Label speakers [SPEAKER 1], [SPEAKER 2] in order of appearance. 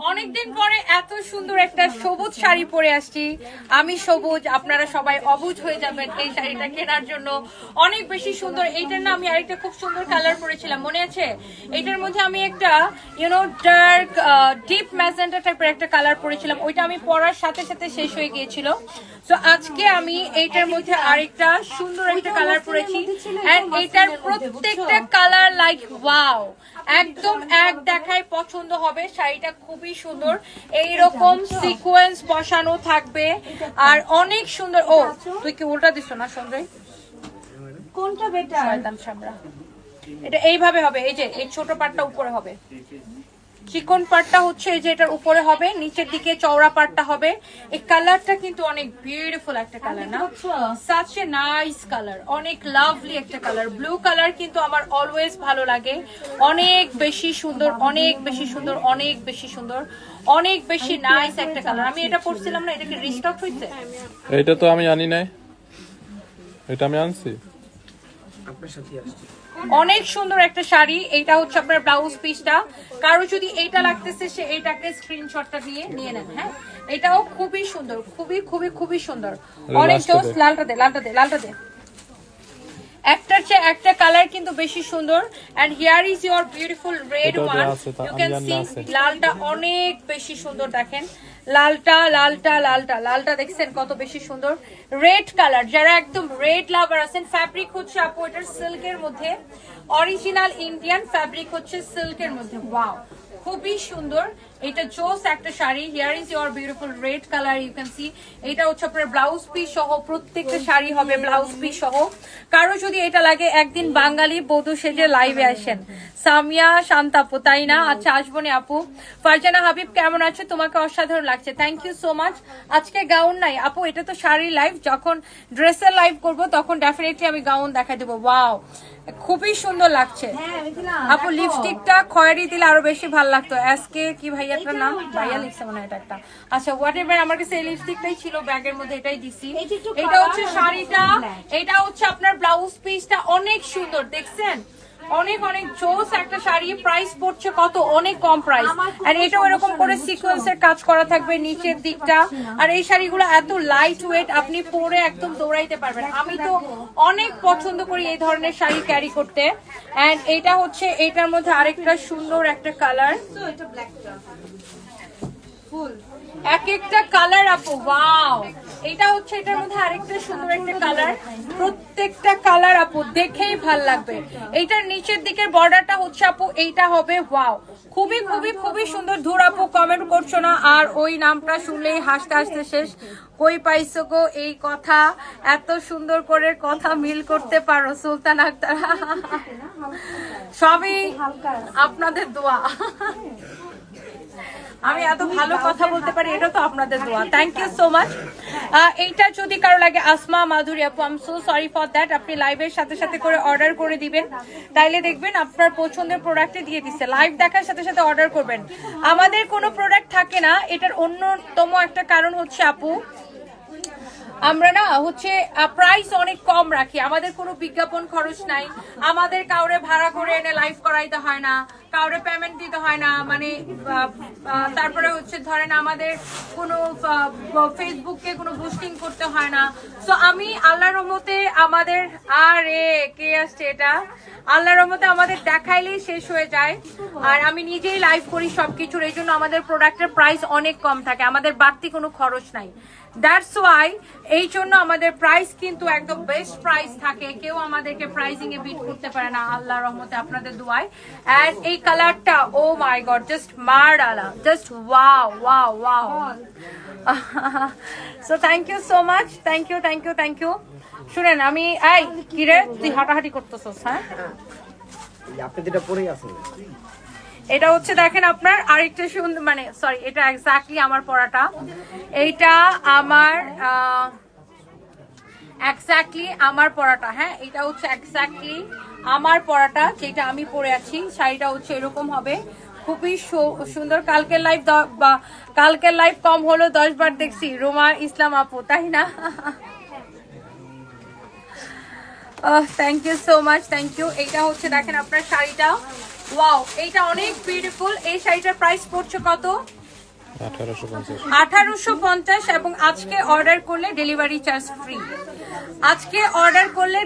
[SPEAKER 1] অনেকদিন পরে এত সুন্দর একটা সবুজ শাড়ি পরে আসছি। আমি সবুজ, আপনারা সবাই অবুজ হয়ে যাবেন এই শাড়িটা কেনার জন্য। অনেক বেশি সুন্দর, এইটার না আমি আরেকটা খুব সুন্দর কালার পরেছিলাম, মনে আছে? এটার মধ্যে আমি একটা ইউনো ডার্ক ডিপ ম্যাজেন্টা টাইপের একটা কালার পরেছিলাম। ওইটা আমি পরার সাথে সাথে শেষ হয়ে গিয়েছিল। তো আজকে আমি এইটার মধ্যে আরেকটা সুন্দর একটা কালার পরেছি। এন্ড এইটার প্রত্যেকটা কালার লাইক ওয়াও একদম এক দেখায় পছন্দ হবে শাড়িটা খুবই সুন্দর। এইরকম সিকোয়েন্স বসানো থাকবে। আর অনেক সুন্দর ও তুই কি উল্টা দিস না সঞ্জয়?
[SPEAKER 2] কোনটা বেটার
[SPEAKER 1] এটা এইভাবে হবে এই যে এই ছোট পাটটা উপরে হবে। চিকন পাটটা হচ্ছে এই যে এটার উপরে হবে নিচের দিকে চওড়া পাটটা হবে। এই কালারটা কিন্তু অনেক বিউটিফুল একটা কালার না? সাচ এ নাইস কালার অনেক লাভলি একটা কালার ব্লু কালার কিন্তু আমার অলওয়েজ ভালো লাগে। অনেক বেশি সুন্দর অনেক বেশি সুন্দর অনেক বেশি সুন্দর অনেক বেশি নাইস একটা কালার আমি এটা পড়ছিলাম না এটা কি রিস্টক হয়েছে
[SPEAKER 3] এটা তো আমি আনি নাই। এটা আমি আনছি।
[SPEAKER 1] অনেক সুন্দর একটা শাড়ি এটা হচ্ছে আপনার ব্লাউজ পিসটা কারও যদি এইটা লাগতেছে সে এইটাকে স্ক্রিনশটটা দিয়ে নিয়ে নেন হ্যাঁ? এটাও খুবই সুন্দর খুবই খুবই খুবই সুন্দর। অনেক জোস লালটা দে লালটা দে লালটা দে। একটার চেয়ে একটা কালার কিন্তু বেশি সুন্দর। And here is your beautiful red one you can see লালটা অনেক বেশি সুন্দর দেখেন। লালটা লালটা লালটা লালটা দেখছেন কত বেশি সুন্দর। রেড কালার যারা একদম রেড লাভার আছেন ফ্যাব্রিক হচ্ছে আপু এটার সিল্কের মধ্যে। অরিজিনাল ইন্ডিয়ান ফ্যাব্রিক হচ্ছে সিল্কের মধ্যে। ওয়াও খুবই সুন্দর। এটা জোস একটা sari. Here is your beautiful red colour you can see এটা হচ্ছে আপনার ব্লাউজ পিস সহ প্রত্যেকটা শাড়ি হবে ব্লাউজ পিস সহ। কারও যদি এটা লাগে একদিন বাঙালি বধূ সেজে লাইভে আসেন। সামিয়া শান্তাপু তাই না? আচ্ছা আসব নি আপু। ফারজানা হাবিব কেমন আছে? তোমাকে অসাধারণ লাগছে। থ্যাংক ইউ সো মাচ আজকে গাউন নাই। আপু এটা তো শাড়ি লাইভ যখন ড্রেসের লাইভ করব তখন ডেফিনেটলি আমি গাউন দেখা দেবো। ওয়াও খুবই সুন্দর লাগছে।
[SPEAKER 2] হ্যাঁ
[SPEAKER 1] আপু লিপস্টিকটা খয়েরি দিলে আরও বেশি ভালো লাগতো। আজকে কি ভাইয়াটার নাম? ভাইয়া লিখছে মনে হয় এটা একটা। আচ্ছা হোয়াট এভার আমার কাছে এই লিপস্টিকটাই ছিল ব্যাগের মধ্যে এটাই দিছি। এটা হচ্ছে শাড়িটা এটা হচ্ছে আপনার ব্লাউজ পিসটা অনেক সুন্দর দেখছেন? অনেক অনেক জোস একটা শাড়ি। প্রাইস পড়ছে কত? অনেক কম প্রাইস আর এটা এরকম করে? সিকোয়েন্সের কাজ করা থাকবে নিচের দিকটা। আর এই শাড়িগুলো এত লাইট ওয়েট আপনি পরে একদম দৌড়াইতে পারবেন। আমি তো অনেক পছন্দ করি এই ধরনের শাড়ি ক্যারি করতে। এন্ড এটা হচ্ছে এটার মধ্যে আরেকটা সুন্দর একটা কালার
[SPEAKER 2] এটা ব্ল্যাকটা ফুল
[SPEAKER 1] এক একটা কালার আপু ওয়াও এটা হচ্ছে এটার মধ্যে আরেকটা সুন্দর একটা কালার প্রত্যেকটা কালার আপু, দেখেই ভালো লাগবে। এইটার নিচের দিকের বর্ডারটা হচ্ছে আপু, এইটা হবে ওয়াও খুবই খুবই খুবই সুন্দর ধুর আপু কমেন্ট করছ না। আর ওই নামটা শুনলেই হাসতে হাসতে শেষ। কই পাইছো গো এই কথা? এত সুন্দর করে কথা মিল করতে পারো সুলতান আক্তার। সবই আপনাদের দোয়া। আমি এত ভালো কথা বলতে পারি এটা তো আপনাদের দোয়া। থ্যাংক ইউ সো মাচ এইটা যদি কারও লাগে আসমা মাধুরী আপু I'm so sorry for that আপনি লাইভের সাথে সাথে করে অর্ডার করে দিবেন। তাইলে দেখবেন আপনার পছন্দের প্রোডাক্টে দিয়ে দিচ্ছে লাইভ দেখার সাথে সাথে অর্ডার করবেন। আমাদের কোনো প্রোডাক্ট থাকে না এটার অন্যতম একটা কারণ হচ্ছে আপু আমরা না হচ্ছে প্রাইস অনেক কম রাখি। আমাদের কোনো বিজ্ঞাপন খরচ নাই। আমাদের কাউরে ভাড়া করে এনে লাইভ করাইতে হয় না। কাউরে পেমেন্ট দিতে হয় না মানে তারপরে হচ্ছে ধরেন আমাদের কোনো ফেসবুককে কোনো বুস্টিং করতে হয় না। তো আমি আল্লাহর রহমতে আমাদের, আরে, কে আসছে এটা? আল্লাহর রহমতে আমাদের দেখাইলেই শেষ হয়ে যায়। আর আমি নিজেই লাইভ করি সবকিছুর, এই জন্য আমাদের প্রোডাক্টের প্রাইস অনেক কম থাকে। আমাদের বাড়তি কোনো খরচ নাই। দ্যাটস ওয়াই এই জন্য আমাদের প্রাইস কিন্তু একদম বেস্ট প্রাইস থাকে। কেউ আমাদেরকে প্রাইসিং এ বিট করতে পারে না আল্লাহ রহমতে আপনাদের দোয়ায়। এন্ড এই কালারটা ও মাই গড জাস্ট মার আলা just wow wow wow so thank you so much thank you thank you thank you শুনেন, আমি, এই, কিরে, তুই হাঁটাহাঁটি করতেছস হ্যাঁ?
[SPEAKER 4] আপনি যেটা পরেই আছেন।
[SPEAKER 1] এটা হচ্ছে দেখেন আপনার আরেকটা সুন্দর মানে সরি এটা এক্স্যাক্টলি আমার পড়াটা এইটা আমার এক্স্যাক্টলি আমার পড়াটা হ্যাঁ? এটা হচ্ছে এক্স্যাক্টলি আমার পড়াটা যেটা আমি পরে আছি। শাড়িটা হচ্ছে এরকম হবে। খুবই সুন্দর। কালকের লাইভ কালকের লাইভ কম হলো দশ বার দেখছি, রোমা, ইসলাম আপু, তাই না? Thank you so much thank you এটা হচ্ছে দেখেন আপনার শাড়িটা। ওয়াও এইটা অনেক বিউটিফুল এই শাড়িটার প্রাইস পড়ছে কত?
[SPEAKER 3] আঠারোশো পঞ্চাশ।
[SPEAKER 1] আঠারোশো পঞ্চাশ এবং আজকে অর্ডার করলে ডেলিভারি চার্জ ফ্রি আজকে অর্ডার করলে